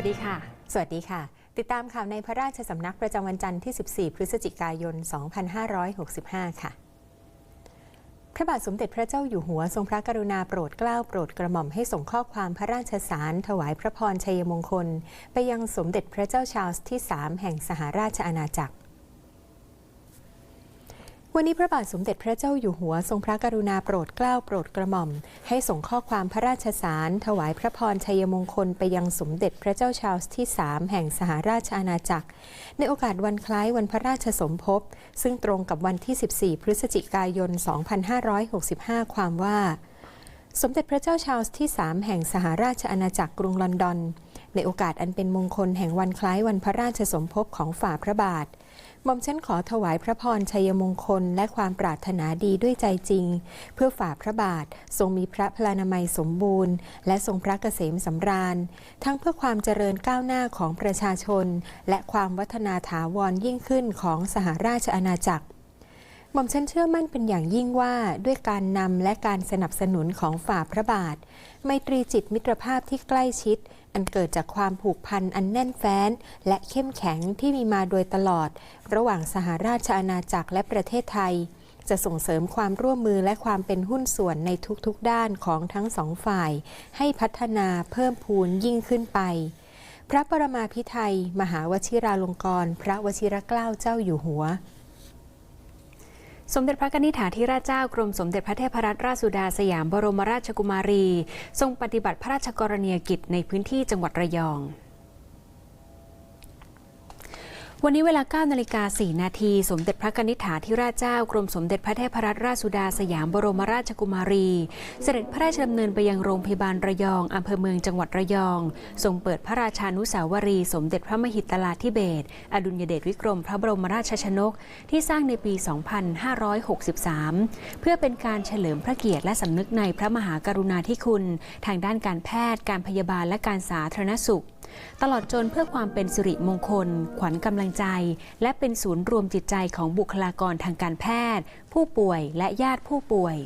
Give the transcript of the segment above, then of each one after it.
วัสดีค่ะ สวัสดีค่ะ ติดตามข่าวในพระราชสำนักประจำวันจันทร์ที่ 14 พฤศจิกายน 2565 ค่ะพระบาทสมเด็จพระเจ้าอยู่หัวทรงพระกรุณาโปรดเกล้าโปรดกระหม่อมให้ส่งข้อความพระราชสาร ถวายพระพรชัยมงคล ไปยังสมเด็จพระเจ้าชาร์ลส์ที่ 3 แห่งสหราชอาณาจักร วันนี้พระบาทสมเด็จพระเจ้าอยู่หัวทรงพระกรุณาโปรดเกล้าโปรดกระหม่อม ให้ส่งข้อความพระราชสาร ถวายพระพรชัยมงคลไปยังสมเด็จพระเจ้าชาร์ลส์ที่ 3 แห่งสหราชอาณาจักร ในโอกาสวันคล้ายวันพระราชสมภพ ซึ่งตรงกับวันที่ 14 พฤศจิกายน 2565 ความว่า สมเด็จพระเจ้าชาร์ลส์ที่ 3 แห่งสหราชอาณาจักรกรุงลอนดอน ในโอกาสอันเป็นมงคลแห่งวันคล้ายวันพระราชสมภพของฝ่าพระบาท หม่อมฉันขอถวายพระพรชัยมงคล และความปรารถนาดีด้วยใจจริง เพื่อฝ่าพระบาท ทรงมีพระพลานามัยสมบูรณ์ และทรงพระเกษมสำราญ ทั้งเพื่อความเจริญก้าวหน้าของประชาชน และความวัฒนาถาวรยิ่งขึ้นของสหราชอาณาจักรหม่อมฉันเชื่อมั่นเป็นอย่างยิ่งว่าด้วยการนำและการสนับสนุนของฝ่าพระบาท ไมตรีจิตมิตรภาพที่ใกล้ชิด อันเกิดจากความผูกพันอันแน่นแฟ้น และเข้มแข็งที่มีมาโดยตลอด ระหว่างสหราชอาณาจักรและประเทศไทย จะส่งเสริมความร่วมมือและความเป็นหุ้นส่วนในทุกๆด้านของทั้งสองฝ่าย ให้พัฒนาเพิ่มพูนยิ่งขึ้นไป พระปรมาภิไธยมหาวชิราลงกรณพระวชิรเกล้าเจ้าอยู่หัว สมเด็จพระนิธิถาธิราชเจ้ากรมสมเด็จพระเทพรัตนราชสุดาสยามบรมราชกุมารี ทรงปฏิบัติพระราชกรณียกิจในพื้นที่จังหวัดระยอง วันนี้เวลา 9 นาฬิกา 4 นาที สมเด็จพระนิธิถาธิราชเจ้ากรมสมเด็จพระเทพรัตนราชสุดาสยามบรมราชกุมารี เสด็จพระราชดำเนินไปยังโรงพยาบาลระยองอำเภอเมืองจังหวัดระยอง ทรงเปิดพระราชานุสาวรี สมเด็จพระมหิตลาธิเบศอดุลยเดชวิกรมพระบรมราชชนก ที่สร้างในปี 2563 เพื่อเป็นการเฉลิมพระเกียรติและสำนึกในพระมหากรุณาธิคุณ ทางด้านการแพทย์ การพยาบาลและการสาธารณสุข ตลอดจนเพื่อความเป็นสิริมงคล ขวัญกำลังใจ และเป็นศูนย์รวมจิตใจของบุคลากรทางการแพทย์ ผู้ป่วยและญาติผู้ป่วย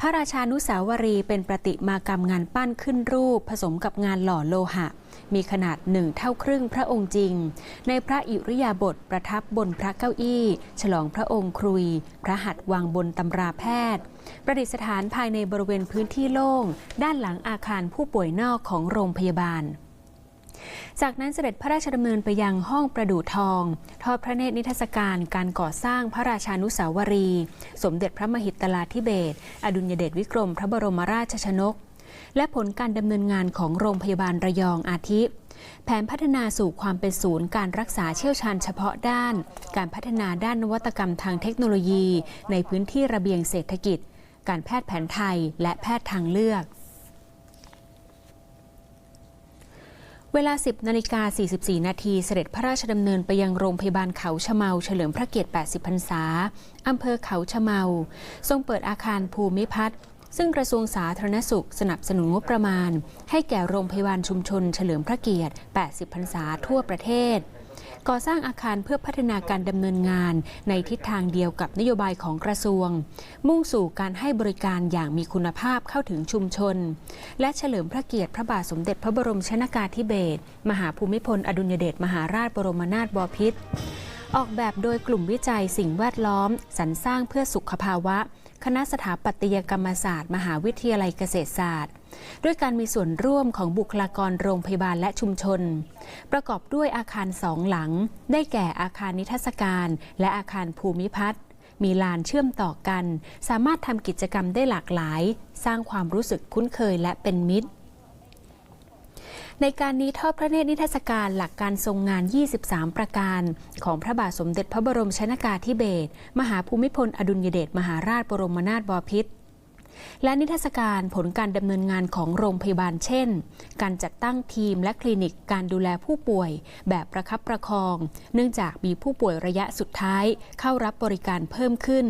พระราชานุสาวรีเป็นประติมากรรมงานปั้นขึ้นรูป ผสมกับงานหล่อโลหะ มีขนาดหนึ่งเท่าครึ่งพระองค์จริง ในพระอิริยาบถประทับบนพระเก้าอี้ ฉลองพระองค์ครุย พระหัตถ์วางบนตำราแพทย์ ประดิษฐานภายในบริเวณพื้นที่โล่ง ด้านหลังอาคารผู้ป่วยนอกของโรงพยาบาล จากนั้นเสด็จพระราชดำเนินไปยังห้องประดู่ทอง ทอดพระเนตรนิทรรศการการก่อสร้างพระราชานุสาวรี สมเด็จพระมหิตลาธิเบศอดุลยเดชวิกรม พระบรมราชชนก และผลการดำเนินงานของโรงพยาบาลระยองอาทิแผนพัฒนาสู่ความเป็นศูนย์การรักษาเชี่ยวชาญเฉพาะด้าน การพัฒนาด้านนวัตกรรมทางเทคโนโลยี ในพื้นที่ระเบียงเศรษฐกิจ การแพทย์แผนไทยและแพทย์ทางเลือก เวลา 10นาฬิกา44 นาทีเสด็จพระราชดำเนินไปยังโรงพยาบาลเขาชะเมา เฉลิมพระเกียรติ 80 พรรษา อำเภอเขาชะเมา ทรงเปิดอาคารภูมิพัฒน์ซึ่งกระทรวงสาธารณสุขสนับสนุนงบประมาณ ให้แก่โรงพยาบาลชุมชนเฉลิมพระเกียรติ 80 พรรษาทั่วประเทศ ก่อสร้างอาคารเพื่อพัฒนาการดำเนินงาน ในทิศทางเดียวกับนโยบายของกระทรวง มุ่งสู่การให้บริการอย่างมีคุณภาพเข้าถึงชุมชน และเฉลิมพระเกียรติพระบาทสมเด็จพระบรมชนากาธิเบศรมหาภูมิพล อดุลยเดชมหาราชบรมนาถบพิตรออกแบบโดยกลุ่มวิจัยสิ่งแวดล้อม สรรสร้างเพื่อสุขภาวะ คณะสถาปัตยกรรมศาสตร์ มหาวิทยาลัยเกษตรศาสตร์ ด้วยการมีส่วนร่วมของบุคลากรโรงพยาบาลและชุมชน ประกอบด้วยอาคารสองหลัง ได้แก่อาคารนิทรรศการ และอาคารภูมิพัฒน์มีลานเชื่อมต่อกัน สามารถทำกิจกรรมได้หลากหลาย สร้างความรู้สึกคุ้นเคยและเป็นมิตรในการนี้ทอดพระเนตรนิทรรศการหลักการทรงงาน 23 ประการ ของพระบาทสมเด็จพระบรมชนากาธิเบศร มหาภูมิพล อดุลยเดชมหาราชบรมนาถบพิตร และนิทรรศการผลการดำเนินงานของโรงพยาบาลเช่น การจัดตั้งทีมและคลินิกการดูแลผู้ป่วย แบบประคับประคอง เนื่องจากมีผู้ป่วยระยะสุดท้ายเข้ารับบริการเพิ่มขึ้น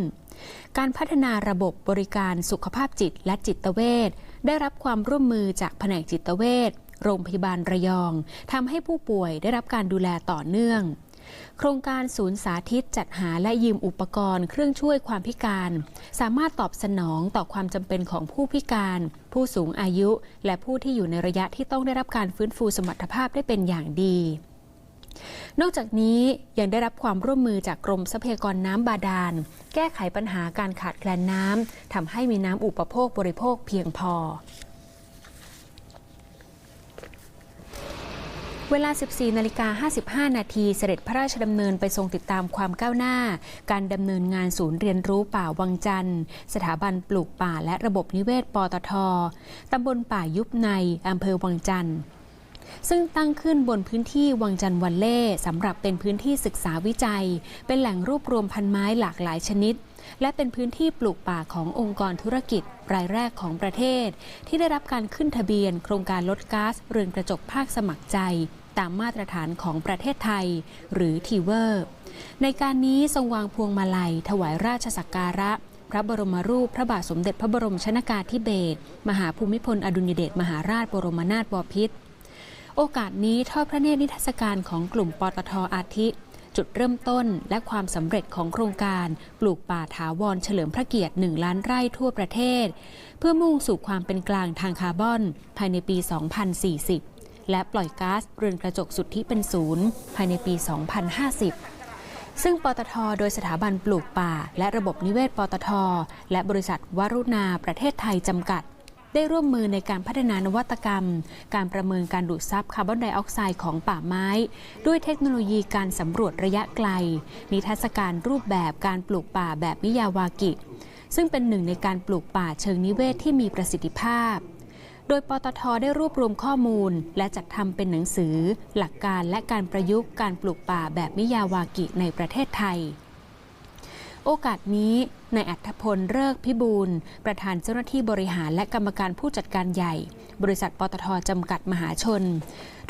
การพัฒนาระบบบริการสุขภาพจิตและจิตเวชได้รับความร่วมมือจากแผนกจิตเวชโรงพยาบาลระยองทำให้ผู้ป่วยได้รับการดูแลต่อเนื่อง โครงการศูนย์สาธิตจัดหาและยืมอุปกรณ์เครื่องช่วยความพิการ สามารถตอบสนองต่อความจำเป็นของผู้พิการ ผู้สูงอายุ และผู้ที่อยู่ในระยะที่ต้องได้รับการฟื้นฟูสมรรถภาพได้เป็นอย่างดีนอกจากนี้ยังได้รับความร่วมมือจากกรมทรัพยากรน้ำบาดาล แก้ไขปัญหาการขาดแคลนน้ำทำให้มีน้ำอุปโภคบริโภคเพียงพอ เวลา 14นาฬิกา55 นาที เสด็จพระราชดำเนินไปทรงติดตามความก้าวหน้า การดำเนินงานศูนย์เรียนรู้ป่าวังจันทร์ สถาบันปลูกป่าและระบบนิเวศปตท ตำบลป่ายุบใน อำเภอวังจันทร์ซึ่งตั้งขึ้นบนพื้นที่วังจันทร์วันเล่สำหรับเป็นพื้นที่ศึกษาวิจัย เป็นแหล่งรวบรวมพันไม้หลากหลายชนิด และเป็นพื้นที่ปลูกป่าขององค์กรธุรกิจ รายแรกของประเทศ ที่ได้รับการขึ้นทะเบียน โครงการลดก๊าซเรือนกระจกภาคสมัครใจ ตามมาตรฐานของประเทศไทย หรือทีเวอร์ ในการนี้ทรงวางพวงมาลัย ถวายราชสักการะ พระบรมรูป พระบาทสมเด็จพระบรมชนากาธิเบศรมหาภูมิพลอดุลยเดชมหาราชบรมนาถบพิตรโอกาสนี้ทอดพระเนตรนิทรรศการของกลุ่มปตทอาทิ จุดเริ่มต้นและความสำเร็จของโครงการปลูกป่าถาวรเฉลิมพระเกียรติ1ล้านไร่ทั่วประเทศ เพื่อมุ่งสู่ความเป็นกลางทางคาร์บอน ภายในปี 2040 และปล่อยก๊าซเรือนกระจกสุดทธิเป็นศูนย์ ภายในปี 2050 ซึ่งปตท โดยสถาบันปลูกป่า และระบบนิเวศปตท และบริษัทวรุณาประเทศไทยจำกัด ได้ร่วมมือในการพัฒนานวัตกรรม การประเมินการดูดซับคาร์บอนไดออกไซด์ของป่าไม้ ด้วยเทคโนโลยีการสำรวจระยะไกล นิทรรศการรูปแบบการปลูกป่าแบบมิยาวากิซึ่งเป็นหนึ่งในการปลูกป่าเชิงนิเวศที่มีประสิทธิภาพ ดยปตทได้รวบรวมข้อมูล และจัดทำเป็นหนังสือ หลักการและการประยุกต์การปลูกป่าแบบมิยาวากิในประเทศไทย โอกาสนี้นายอัธพลเลิกพิบูล ประธานเจ้าหน้าที่บริหารและกรรมการผู้จัดการใหญ่ บริษัทปตทจำกัดมหาชน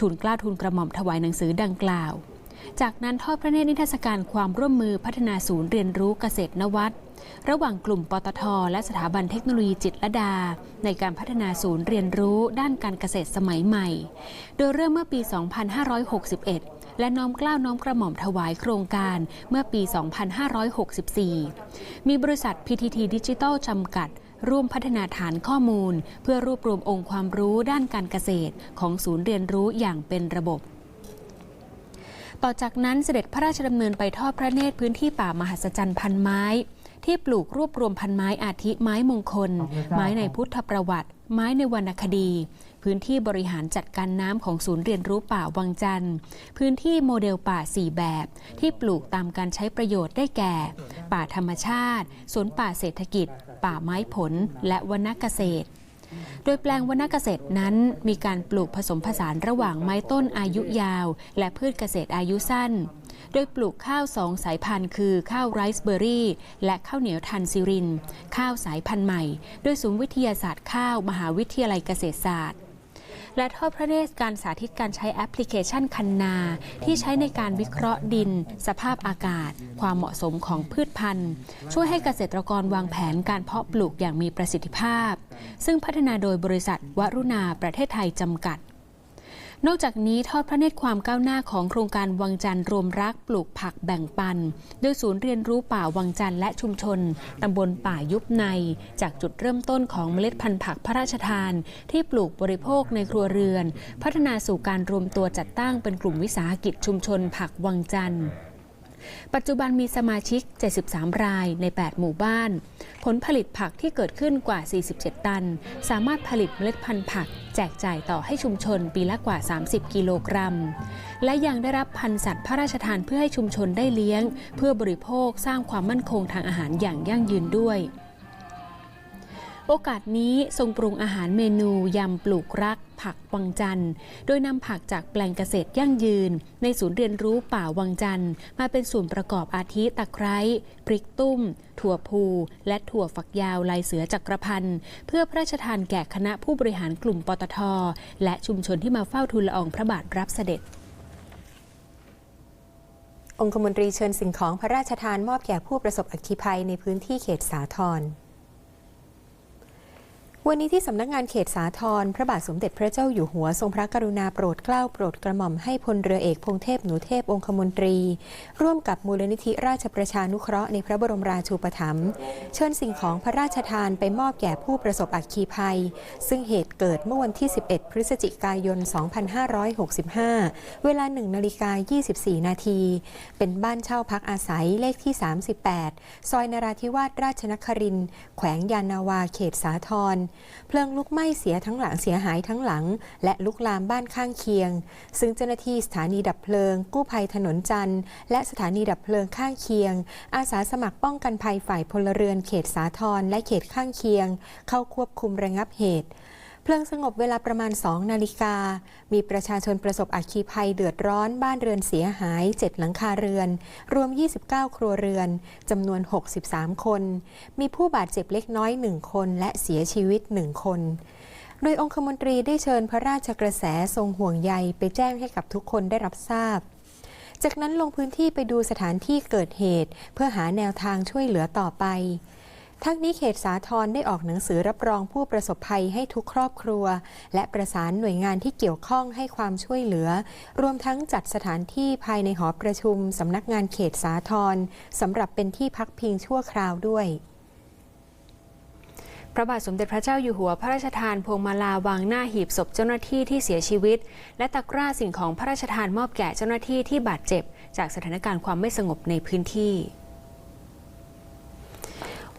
ทุนกล้าทุนกระหม่อมถวายหนังสือดังกล่าว จากนั้นทอดพระเนตรนิทรรศการความร่วมมือพัฒนาศูนย์เรียนรู้เกษตรนวัตระหว่างกลุ่มปตท และสถาบันเทคโนโลยีจิตรลดา ในการพัฒนาศูนย์เรียนรู้ด้านการเกษตรสมัยใหม่ โดยเริ่มเมื่อปี 2561 และน้อมเกล้าวน้อมกระหม่อมถวายโครงการเมื่อปี 2564 มีบริษัท PTT Digital จำกัด ร่วมพัฒนาฐานข้อมูล เพื่อรวบรวมองค์ความรู้ด้านการเกษตรของศูนย์เรียนรู้อย่างเป็นระบบ ต่อจากนั้นเสด็จพระราชดำเนินไปทอดพระเนตรพื้นที่ป่ามหัศจรรย์พันไม้ ที่ปลูกรวบรวมพันไม้อาทิไม้มงคล ไม้ในพุทธประวัติ ไม้ในวรรณคดี พื้นที่บริหารจัดการน้ำของศูนย์เรียนรู้ป่าวังจันทร์ พื้นที่โมเดลป่า 4 แบบ ที่ปลูกตามการใช้ประโยชน์ได้แก่ ป่าธรรมชาติสวนป่าเศรษฐกิจ ป่าไม้ผล และวรรณเกษตร โดยแปลงวรรณเกษตรนั้นมีการปลูกผสมผสานระหว่างไม้ต้นอายุยาว และพืชเกษตรอายุสั้น โดยปลูกข้าวสองสายพันธุ์ คือข้าวไรซ์เบอร์รี่ และข้าวเหนียวทันซิริน ข้าวสายพันธุ์ใหม่ โดยศูนย์วิทยาศาสตร์ข้าวมหาวิทยาลัยเกษตรศาสตร์ และทอดพระเนตรการสาธิตการใช้แอปพลิเคชันคันนา ที่ใช้ในการวิเคราะห์ดิน สภาพอากาศ ความเหมาะสมของพืชพันธุ์ ช่วยให้เกษตรกรวางแผนการเพาะปลูกอย่างมีประสิทธิภาพ ซึ่งพัฒนาโดยบริษัทวรุณาประเทศไทยจำกัด นอกจากนี้ทอดพระเนตรความก้าวหน้าของโครงการวังจันทร์รวมรักปลูกผักแบ่งปัน โดยศูนย์เรียนรู้ป่าวังจันทร์และชุมชนตำบลป่ายุบใน จากจุดเริ่มต้นของเมล็ดพันธุ์ผักพระราชทาน ที่ปลูกบริโภคในครัวเรือน พัฒนาสู่การรวมตัวจัดตั้งเป็นกลุ่มวิสาหกิจชุมชนผักวังจันทร์ ปัจจุบันมีสมาชิก 73 รายใน 8 หมู่บ้าน ผลผลิตผักที่เกิดขึ้นกว่า 47 ตัน สามารถผลิตเมล็ดพันธุ์ผัก แจกจ่ายต่อให้ชุมชนปีละกว่า 30 กิโลกรัม และยังได้รับพันธุ์สัตว์พระราชทานเพื่อให้ชุมชนได้เลี้ยง เพื่อบริโภคสร้างความมั่นคงทางอาหารอย่างยั่งยืนด้วย โอกาสนี้ทรงปรุงอาหารเมนูยำปลูกรัก ผักวังจันทร์ โดยนำผักจากแปลงเกษตรยั่งยืน ในศูนย์เรียนรู้ป่าวังจันทร์ มาเป็นส่วนประกอบอาทิตะไคร้พริกตุ้ม ถั่วพูและถั่วฝักยาวลายเสือจักรพันธ์เพื่อพระราชทานแก่คณะผู้บริหารกลุ่มปตท และชุมชนที่มาเฝ้าทูลละอองพระบาทรับเสด็จองคมนตรีเชิญสิ่งของพระราชทานมอบแก่ผู้ประสบอัคคีภัยในพื้นที่เขตสาทร วันนี้ที่สำนักงานเขตสาทรพระบาทสมเด็จพระเจ้าอยู่หัวทรงพระกรุณาโปรดเกล้าโปรดกระหม่อมให้พลเรือเอกพงเทพหนูเทพองคมนตรี ร่วมกับมูลนิธิราชประชานุเคราะห์ในพระบรมราชูปถัมภ์เชิญสิ่งของพระราชทานไปมอบแก่ผู้ประสบอัคคีภัย ซึ่งเหตุเกิดเมื่อวันที่ 11 พฤศจิกายน 2565 เวลา 1นาฬิกา24 นาทีเป็นบ้านเช่าพักอาศัยเลขที่ 38 ซอยนราธิวาสราชนครินแขวงยานนาวาเขตสาทรเพลิงลุกไหม้เสียทั้งหลังเสียหายทั้งหลัง และลุกลามบ้านข้างเคียง ซึ่งเจ้าหน้าที่สถานีดับเพลิง กู้ภัยถนนจันทร์ และสถานีดับเพลิงข้างเคียง อาสาสมัครป้องกันภัยฝ่ายพลเรือนเขตสาทรและเขตข้างเคียง เข้าควบคุมระงับเหตุ เพลิงสงบเวลาประมาณ 2 นาฬิกา มีประชาชนประสบอัคคีภัยเดือดร้อน บ้านเรือนเสียหาย 7 หลังคาเรือน รวม 29 ครัวเรือน จำนวน 63 คน มีผู้บาดเจ็บเล็กน้อย 1 คน และเสียชีวิต 1 คน โดยองคมนตรีได้เชิญพระราชกระแสทรงห่วงใยไปแจ้งให้กับทุกคนได้รับทราบจากนั้นลงพื้นที่ไปดูสถานที่เกิดเหตุ เพื่อหาแนวทางช่วยเหลือต่อไป ทั้งนี้เขตสาทรได้ออกหนังสือรับรองผู้ประสบภัยให้ทุกครอบครัว และประสานหน่วยงานที่เกี่ยวข้องให้ความช่วยเหลือ รวมทั้งจัดสถานที่ภายในหอประชุมสำนักงานเขตสาทรสำหรับเป็นที่พักพิงชั่วคราวด้วยพระบาทสมเด็จพระเจ้าอยู่หัวพระราชทานพวงมาลาวางหน้าหีบศพเจ้าหน้าที่ที่เสียชีวิต และตะกร้าสิ่งของพระราชทานมอบแก่เจ้าหน้าที่ที่บาดเจ็บ จากสถานการณ์ความไม่สงบในพื้นที่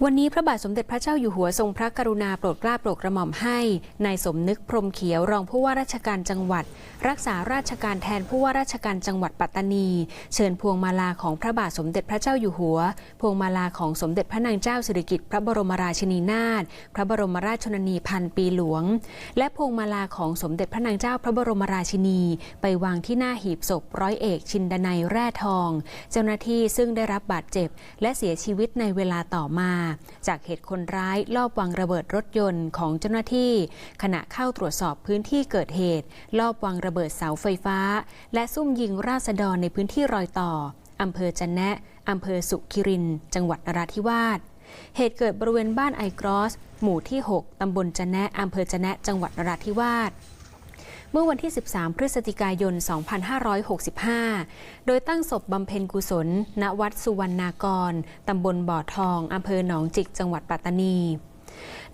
วันนี้พระบาทสมเด็จพระเจ้าอยู่หัวทรงพระกรุณาโปรดเกล้าโปรดกระหม่อมให้นายสมนึกพรมเขียวรองผู้ว่าราชการจังหวัด รักษาราชการแทนผู้ว่าราชการจังหวัดปัตตานี เชิญพวงมาลาของพระบาทสมเด็จพระเจ้าอยู่หัว พวงมาลาของสมเด็จพระนางเจ้าสิริกิติ์พระบรมราชินีนาถพระบรมราชชนนีพันปีหลวง และพวงมาลาของสมเด็จพระนางเจ้าพระบรมราชินี ไปวางที่หน้าหีบศพร้อยเอกชินดนัยแร่ทอง เจ้าหน้าที่ซึ่งได้รับบาดเจ็บ และเสียชีวิตในเวลาต่อมาจากเหตุคนร้ายลอบวางระเบิดรถยนต์ของเจ้าหน้าที่ ขณะเข้าตรวจสอบพื้นที่เกิดเหตุ ลอบวางระเบิดเสาไฟฟ้า และซุ่มยิงราษฎรในพื้นที่รอยต่ออำเภอจันแนะอำเภอสุขิริน จังหวัดนราธิวาสเหตุเกิดบริเวณบ้านไอกรอส หมู่ที่ 6 ตำบลจะแนะอำเภอจะแนะจังหวัดนราธิวาส เมื่อวันที่ 13 พฤศจิกายน 2565 โดยตั้งศพบำเพ็ญกุศล ณ วัดสุวรรณากร ตำบลบ่อทอง อำเภอหนองจิก จังหวัดปัตตานี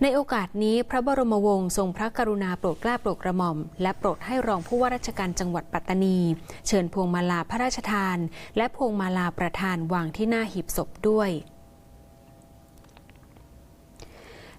ในโอกาสนี้พระบรมวงศ์ทรงพระกรุณาโปรดเกล้าโปรดกระหม่อม และโปรดให้รองผู้ว่าราชการจังหวัดปัตตานี เชิญพวงมาลาพระราชทาน และพวงมาลาประธานวางที่หน้าหีบศพด้วย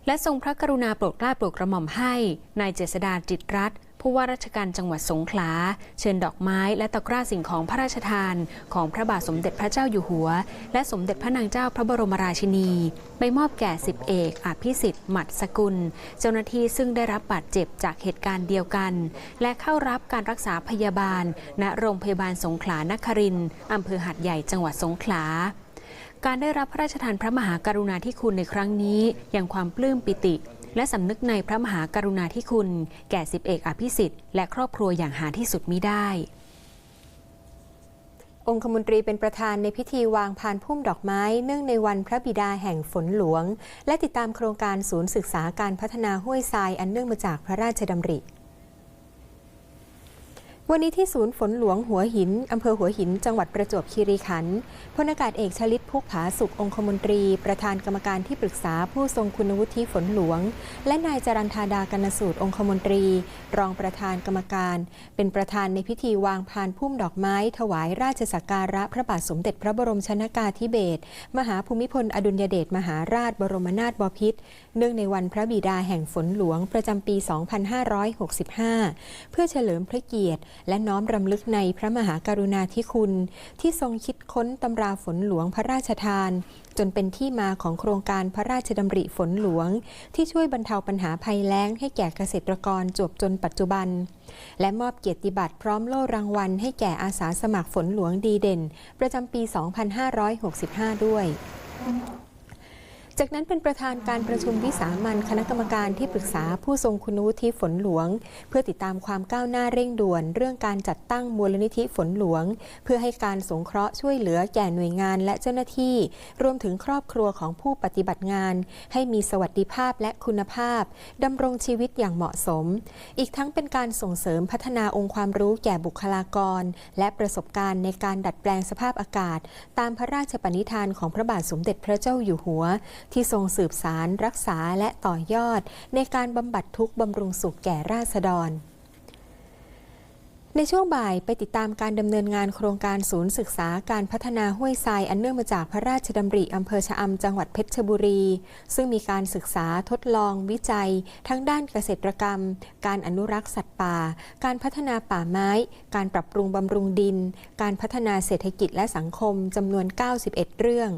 และทรงพระกรุณาโปรดเกล้าโปรดกระหม่อมให้นายเจษดาจิตรรัตน์ ผู้ว่าราชการจังหวัดสงขลา เชิญดอกไม้และตะกร้าสิ่งของพระราชทาน ของพระบาทสมเด็จพระเจ้าอยู่หัว และสมเด็จพระนางเจ้าพระบรมราชินี ไปมอบแก่สิบเอกอภิสิทธิ์หมัดสกุล เจ้าหน้าที่ซึ่งได้รับบาดเจ็บจากเหตุการณ์เดียวกัน และเข้ารับการรักษาพยาบาล ณโรงพยาบาลสงขลานครินอำเภอหัดใหญ่จังหวัดสงขลาการได้รับพระราชทานพระมหากรุณาธิคุณในครั้งนี้ยังความปลื้มปิติ และสำนึกในพระมหากรุณาธิคุณ แก่สิบเอกอภิสิทธิ์และครอบครัวอย่างหาที่สุดมิได้ องคมนตรีเป็นประธานในพิธีวางพานพุ่มดอกไม้เนื่องในวันพระบิดาแห่งฝนหลวง และติดตามโครงการศูนย์ศึกษาการพัฒนาห้วยทรายอันเนื่องมาจากพระราชดำริ วันนี้ที่ศูนย์ฝนหลวงหัวหิน อำเภอหัวหิน จังหวัดประจวบคีรีขันธ์พลอากาศเอกชลิตพุกผาสุของคมนตรี ประธานกรรมการที่ปรึกษาผู้ทรงคุณวุฒิฝนหลวง และนายจรันธาดากนสูตรองคมนตรี รองประธานกรรมการ เป็นประธานในพิธีวางพานพุ่มดอกไม้ ถวายราชสักการะพระบาทสมเด็จพระบรมชนากาธิเบศรมหาภูมิพลอดุลยเดชมหาราชบรมนาถบพิตรเนื่องในวันพระบิดาแห่งฝนหลวงประจำปี 2565 เพื่อเฉลิมพระเกียรติและน้อมรำลึกในพระมหากรุณาธิคุณ ที่ทรงคิดค้นตำราฝนหลวงพระราชทาน จนเป็นที่มาของโครงการพระราชดำริฝนหลวง ที่ช่วยบรรเทาปัญหาภัยแล้งให้แก่เกษตรกรจวบจนปัจจุบัน และมอบเกียรติบัตรพร้อมโล่รางวัลให้แก่อาสาสมัครฝนหลวงดีเด่น ประจำปี 2565 ด้วย จากนั้นเป็นประธานการประชุมวิสามันคณะกรรมการที่ปรึกษาผู้ทรงคุณวุฒิฝนหลวง เพื่อติดตามความก้าวหน้าเร่งด่วน เรื่องการจัดตั้งมูลนิธิฝนหลวง เพื่อให้การสงเคราะห์ช่วยเหลือแก่หน่วยงานและเจ้าหน้าที่ รวมถึงครอบครัวของผู้ปฏิบัติงาน ให้มีสวัสดิภาพและคุณภาพดำรงชีวิตอย่างเหมาะสม อีกทั้งเป็นการส่งเสริมพัฒนาองค์ความรู้แก่บุคลากร และประสบการณ์ในการดัดแปลงสภาพอากาศ ตามพระราชปณิธานของพระบาทสมเด็จพระเจ้าอยู่หัวที่ทรงสืบสารรักษาและต่อยอด ในการบำบัดทุกข์บำรุงสุขแก่ราษฎร ในช่วงบ่ายไปติดตามการดำเนินงานโครงการศูนย์ศึกษาการพัฒนาห้วยทรายอันเนื่องมาจากพระราชดำริอำเภอชะอำจังหวัดเพชรบุรี ซึ่งมีการศึกษาทดลองวิจัย ทั้งด้านเกษตรกรรม การอนุรักษ์สัตว์ป่า การพัฒนาป่าไม้ การปรับปรุงบำรุงดิน การพัฒนาเศรษฐกิจและสังคมจำนวน 91 เรื่อง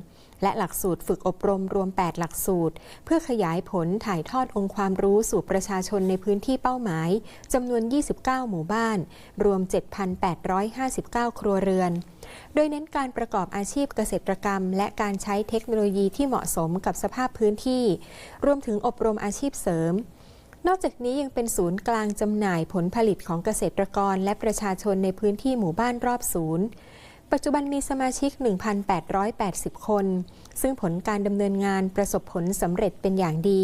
และหลักสูตรฝึกอบรมรวม 8 หลักสูตร เพื่อขยายผลถ่ายทอดองค์ความรู้สู่ประชาชนในพื้นที่เป้าหมายจำนวน 29 หมู่บ้าน รวม 7,859 ครัวเรือน โดยเน้นการประกอบอาชีพเกษตรกรรม และการใช้เทคโนโลยีที่เหมาะสมกับสภาพพื้นที่ รวมถึงอบรมอาชีพเสริมนอกจากนี้ยังเป็นศูนย์กลางจำหน่ายผลผลิตของเกษตรกรและประชาชนในพื้นที่หมู่บ้านรอบศูนย์ ปัจจุบันมีสมาชิก 1,880 คน ซึ่งผลการดำเนินงานประสบผลสำเร็จเป็นอย่างดี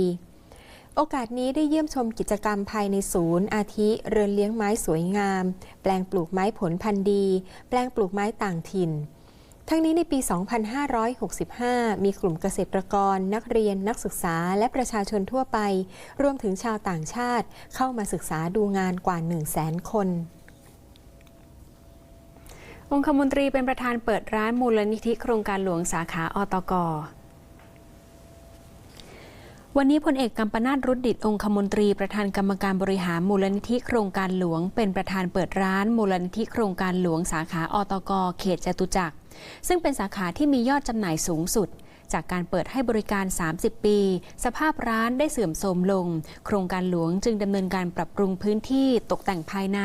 โอกาสนี้ได้เยี่ยมชมกิจกรรมภายในศูนย์ อาทิเรือนเลี้ยงไม้สวยงาม แปลงปลูกไม้ผลพันธุ์ดี แปลงปลูกไม้ต่างถิ่น ทั้งนี้ในปี 2565 มีกลุ่มเกษตรกร นักเรียน นักศึกษา และประชาชนทั่วไป รวมถึงชาวต่างชาติ เข้ามาศึกษาดูงานกว่า 1 0 0 0 0แสนคน องคมนตรีเป็นประธานเปิดร้านมูลนิธิโครงการหลวงสาขาอตกวันนี้พลเอกกัมปนาตรุดดิตองคมนตรีประธานกรรมการบริหารมูลนิธิโครงการหลวง เป็นประธานเปิดร้าน มูลนิธิโครงการหลวงสาขาอตกเขตจตุจักรซึ่งเป็นสาขาที่มียอดจำหน่ายสูงสุด จากการเปิดให้บริการ 30 ปี สภาพร้านได้เสื่อมโทรมลง โครงการหลวงจึงดำเนินการปรับปรุงพื้นที่ตกแต่งภายใน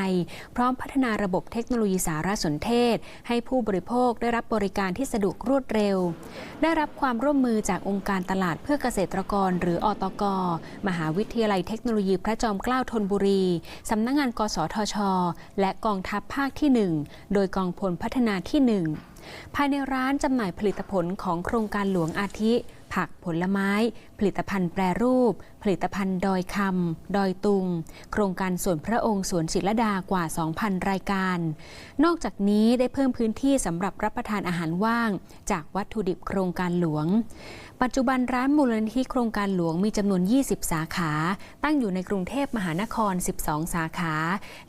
พร้อมพัฒนาระบบเทคโนโลยีสารสนเทศ ให้ผู้บริโภคได้รับบริการที่สะดวกรวดเร็ว ได้รับความร่วมมือจากองค์การตลาดเพื่อเกษตรกร หรืออตก มหาวิทยาลัยเทคโนโลยีพระจอมเกล้าธนบุรีสำนักงงาน กสทช และกองทัพภาคที่ 1 โดยกองพลพัฒนาที่ 1 ภายในร้านจำหน่ายผลิตผลของโครงการหลวงอาทิ ผักผลไม้ ผลิตภัณฑ์แปรรูป ผลิตภัณฑ์ดอยคำดอยตุง โครงการส่วนพระองค์สวนจิตรลดากว่า 2,000 รายการ นอกจากนี้ได้เพิ่มพื้นที่สำหรับรับประทานอาหารว่าง จากวัตถุดิบโครงการหลวง ปัจจุบันร้านมูลนิธิโครงการหลวงมีจำนวน 20 สาขา ตั้งอยู่ในกรุงเทพมหานคร 12 สาขา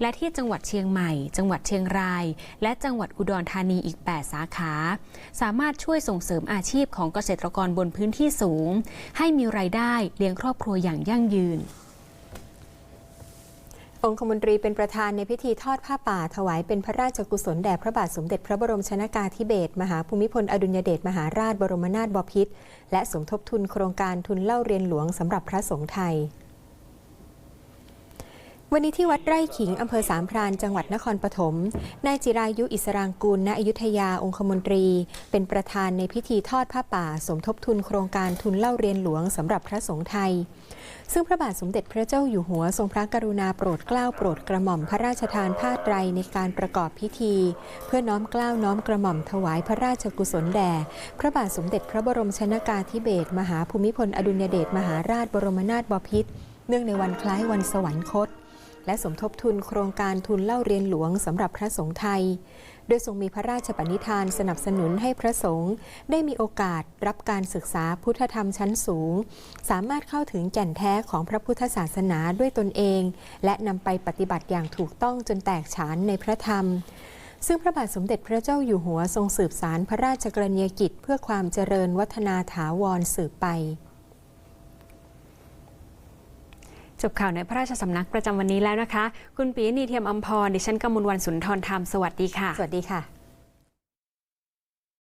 และที่จังหวัดเชียงใหม่ จังหวัดเชียงราย และจังหวัดอุดรธานีอีก 8 สาขา สามารถช่วยส่งเสริมอาชีพของเกษตรกรบนพื้นที่สูง ให้มีรายได้เลี้ยงครอบครัวอย่างยั่งยืน องคมนตรีเป็นประธานในพิธีทอดผ้าป่าถวายเป็นพระราชกุศลแด่พระบาทสมเด็จพระบรมชนากาธิเบศรมหาภูมิพลอดุลยเดชมหาราชบรมนาถบพิตรและสมทบทุนโครงการทุนเล่าเรียนหลวงสำหรับพระสงฆ์ไทยวันนี้ที่วัดไร่ขิงอำเภอสามพรานจังหวัดนครปฐม นายจิรายุอิสรางกูล ณ อยุธยาองคมนตรี เป็นประธานในพิธีทอดผ้าป่า สมทบทุนโครงการทุนเล่าเรียนหลวงสำหรับพระสงฆ์ไทย ซึ่งพระบาทสมเด็จพระเจ้าอยู่หัวทรงพระกรุณาโปรดเกล้าโปรดกระหม่อมพระราชทานผ้าไตรในการประกอบพิธี เพื่อน้อมเกล้าน้อมกระหม่อมถวายพระราชกุศลแด่ พระบาทสมเด็จพระบรมชนากาธิเบศรมหาภูมิพลอดุลยเดชมหาราชบรมนาถบพิตรเนื่องในวันคล้ายวันสวรรคต และสมทบทุนโครงการทุนเล่าเรียนหลวงสำหรับพระสงฆ์ไทย โดยทรงมีพระราชปณิธานสนับสนุนให้พระสงฆ์ได้มีโอกาสรับการศึกษาพุทธธรรมชั้นสูง สามารถเข้าถึงแก่นแท้ของพระพุทธศาสนาด้วยตนเอง และนำไปปฏิบัติอย่างถูกต้องจนแตกฉานในพระธรรมซึ่งพระบาทสมเด็จพระเจ้าอยู่หัวทรงสืบสารพระราชกรณียกิจ เพื่อความเจริญวัฒนาถาวรสืบไป จบข่าวในพระราชสำนักประจำวันนี้แล้วนะคะ คุณปีนีเทียมอัมพร ดิฉันกมลวันสุนทรธรรม สวัสดีค่ะ สวัสดีค่ะ